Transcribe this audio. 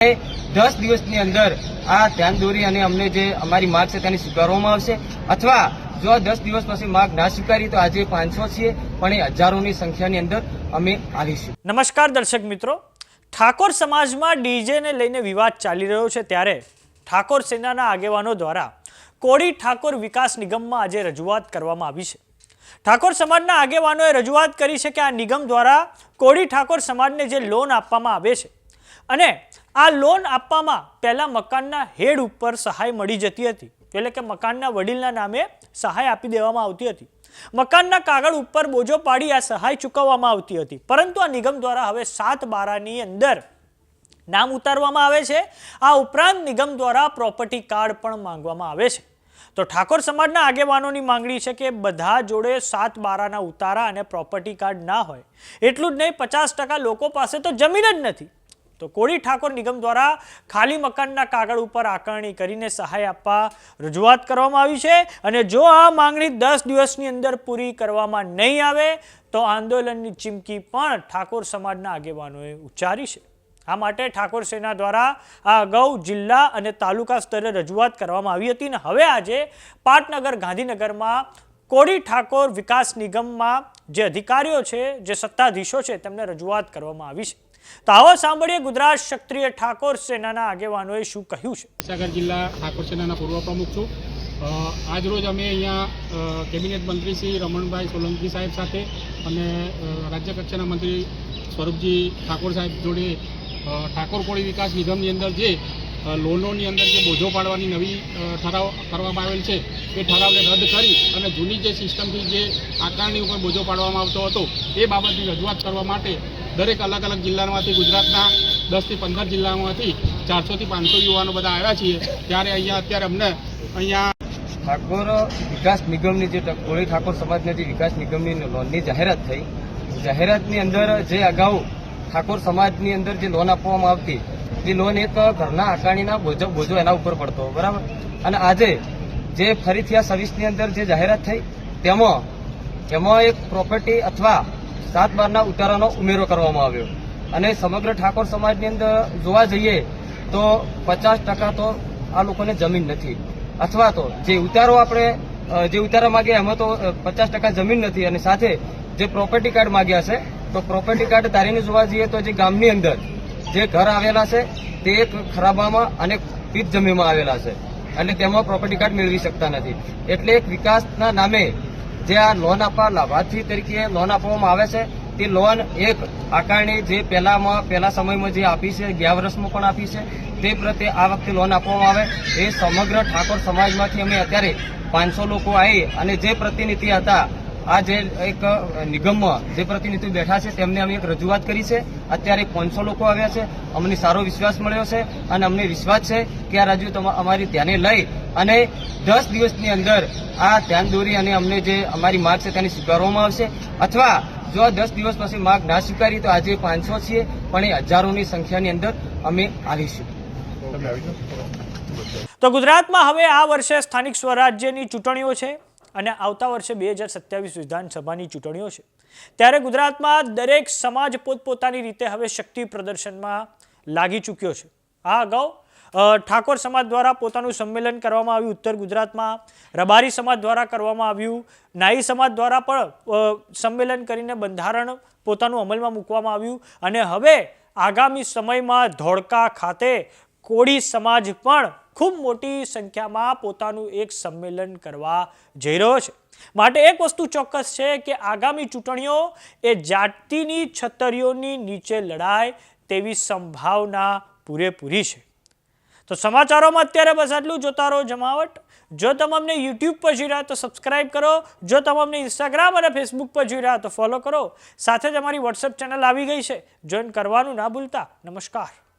દસ દિવસની અંદર આ ધ્યાન દોરી અને અમને જે અમારી માગ છે તેને સ્વીકારવામાં આવશે. અથવા જો દસ દિવસ પછી માગ ના સ્વીકારી તો આજે પાંચસો છીએ, પણ એ હજારોની સંખ્યાની અંદર અમે આવીશું. નમસ્કાર દર્શક મિત્રો. ઠાકોર સમાજમાં ડીજેને લઈને વિવાદ ચાલી રહ્યો છે ત્યારે ઠાકોર સેનાના આગેવાનો દ્વારા કોડી ઠાકોર વિકાસ નિગમમાં આજે રજૂઆત કરવામાં આવી છે. ઠાકોર સમાજના આગેવાનોએ રજૂઆત કરી છે કે આ નિગમ દ્વારા કોડી ઠાકોર સમાજને જે લોન આપવામાં આવે છે અને આ લોન આપવામાં પહેલાં મકાનના હેડ ઉપર સહાય મળી જતી હતી. એટલે કે મકાનના વડીલના નામે સહાય આપી દેવામાં આવતી હતી. મકાનના કાગળ ઉપર બોજો પાડી આ સહાય ચૂકવવામાં આવતી હતી. પરંતુ આ નિગમ દ્વારા હવે સાત બારાની અંદર નામ ઉતારવામાં આવે છે. આ ઉપરાંત નિગમ દ્વારા પ્રોપર્ટી કાર્ડ પણ માંગવામાં આવે છે. તો ઠાકોર સમાજના આગેવાનોની માંગણી છે કે બધા જોડે સાત બારાના ઉતારા અને પ્રોપર્ટી કાર્ડ ના હોય. એટલું જ નહીં, પચાસ લોકો પાસે તો જમીન જ નથી. તો કોળી ઠાકોર નિગમ દ્વારા ખાલી મકાનના કાગળ ઉપર આકારણી કરીને સહાય આપવા રજૂઆત કરવામાં આવી છે. અને જો આ માંગણી દસ દિવસની અંદર પૂરી કરવામાં નહીં આવે, તો આંદોલનની ચીમકી પણ ઠાકોર સમાજના આગેવાનોએ ઉચ્ચારી છે. આ માટે ઠાકોર સેના દ્વારા આ અગાઉ જિલ્લા અને તાલુકા સ્તરે રજૂઆત કરવામાં આવી હતી. અને હવે આજે પાટનગર ગાંધીનગરમાં કોડી ઠાકોર વિકાસ નિગમમાં જે અધિકારીઓ છે, જે સત્તાધીશો છે, તેમને રજૂઆત કરવામાં આવી છે. તો આવો સાંભળીએ ગુજરાત ક્ષત્રિય ઠાકોર સેનાના આગેવાનોએ શું કહ્યું છે? મહીસાગર જિલ્લા ઠાકોર સેનાના પૂર્વ પ્રમુખ છું. આજરોજ અમે અહીંયા કેબિનેટ મંત્રી શ્રી રમણભાઈ સોલંકી સાહેબ સાથે અને રાજ્ય કક્ષાના મંત્રી સ્વરૂપજી ઠાકોર સાહેબ જોડે ઠાકોર કોળી વિકાસ નિગમની અંદર જે લોનોની અંદર જે બોજો પાડવાની નવી ઠરાવ કરવામાં આવેલ છે, એ ઠરાવને રદ કરી અને જૂની જે સિસ્ટમથી જે આકારણી ઉપર બોજો પાડવામાં આવતો હતો, એ બાબતની રજૂઆત કરવા માટે દરેક અલગ અલગ જિલ્લામાંથી ગુજરાતના દસથી પંદર જિલ્લામાંથી ચારસોથી પાંચસો યુવાનો બધા આવ્યા છીએ. ત્યારે અહીંયા અત્યારે અમને અહીંયા ઠાકોર વિકાસ નિગમની જે કોળી ઠાકોર સમાજના જે વિકાસ નિગમની લોનની જાહેરાત થઈ. જાહેરાતની અંદર જે અગાઉ ઠાકોર સમાજની અંદર જે લોન આપવામાં આવતી, એ લોન એક ઘરના આકારણીના બોજો બોજો એના ઉપર પડતો, બરાબર? અને આજે જે ફરીથી આ સર્વિસની અંદર જે જાહેરાત થઈ, તેમાં એમાં એક પ્રોપર્ટી અથવા સાત બારના ઉતારાનો ઉમેરો કરવામાં આવ્યો. અને સમગ્ર ઠાકોર સમાજની અંદર જોવા જઈએ તો પચાસ ટકા તો આ લોકોને જમીન નથી. અથવા તો જે ઉતારો આપણે જે ઉતારા માગે એમાં તો પચાસ ટકા જમીન નથી. અને સાથે જે પ્રોપર્ટી કાર્ડ માંગ્યા છે, તો પ્રોપર્ટી કાર્ડ તારીને જોવા જઈએ તો જે ગામની અંદર જે ઘર આવેલા છે, તે ખરાબામાં અને પીત જમીનમાં આવેલા છે. અને તેમાં પ્રોપર્ટી કાર્ડ મેળવી શકતા નથી. એટલે એક વિકાસના નામે જે આ લોન આપવા લાભાર્થી તરીકે લોન આપવામાં આવે છે. તે લોન એક આકારણી જે પહેલામાં, પહેલા સમયમાં જે આપી છે, ગયા વર્ષમાં પણ આપી છે, તે પ્રત્યે આ વખતે લોન આપવામાં આવે. એ સમગ્ર ઠાકોર સમાજમાંથી અમે અત્યારે પાંચસો લોકો આવી અને જે પ્રતિનિધિ હતા, આ જે એક નિગમમાં જે પ્રતિનિધિ બેઠા છે, તેમને અમે એક રજૂઆત કરી છે. અત્યારે પાંચસો લોકો આવ્યા છે. અમને સારો વિશ્વાસ મળ્યો છે અને અમને વિશ્વાસ છે કે આ તમા- અમારી ધ્યાને લઈ અને દસ દિવસની અંદર આ ધ્યાન દોરી અને અમને જે અમારી માગ છે તેને સ્વીકારવામાં આવશે. અથવા જો આ દસ દિવસ પછી માગ ના સ્વીકારી તો આજે પાંચસો છીએ, પણ એ હજારોની સંખ્યાની અંદર અમે આવીશું. તો ગુજરાતમાં હવે આ વર્ષે સ્થાનિક સ્વરાજ્યની ચૂંટણીઓ છે અને આવતા વર્ષે બે હજાર સત્યાવીસ વિધાનસભાની ચૂંટણીઓ છે. ત્યારે ગુજરાતમાં દરેક સમાજ પોતપોતાની રીતે હવે શક્તિ પ્રદર્શનમાં લાગી ચૂક્યો છે. આ અગાઉ ઠાકોર સમાજ દ્વારા પોતાનું સંમેલન કરવામાં આવ્યું. ઉત્તર ગુજરાતમાં રબારી સમાજ દ્વારા કરવામાં આવ્યું. નાઈ સમાજ દ્વારા પણ સંમેલન કરીને બંધારણ પોતાનું અમલમાં મૂકવામાં આવ્યું. અને હવે આગામી સમયમાં ધોળકા ખાતે કોળી સમાજ પણ ખૂબ મોટી સંખ્યામાં પોતાનું એક સંમેલન કરવા જઈ રહ્યો છે. માટે એક વસ્તુ ચોક્કસ છે કે આગામી ચૂંટણીઓ એ જાતિની છતરીઓની નીચે લડાય તેવી સંભાવના પૂરેપૂરી છે. તો સમાચારોમાં અત્યારે બસ આટલું જોતા રહો જમાવટ. જો તમને યુટ્યુબ પર જોઈ રહ્યા તો સબસ્ક્રાઇબ કરો. જો તમને ઇન્સ્ટાગ્રામ અને ફેસબુક પર જોઈ રહ્યા તો ફોલો કરો. સાથે જ અમારી વોટ્સએપ ચેનલ આવી ગઈ છે. જોઈન કરવાનું ના ભૂલતા. નમસ્કાર.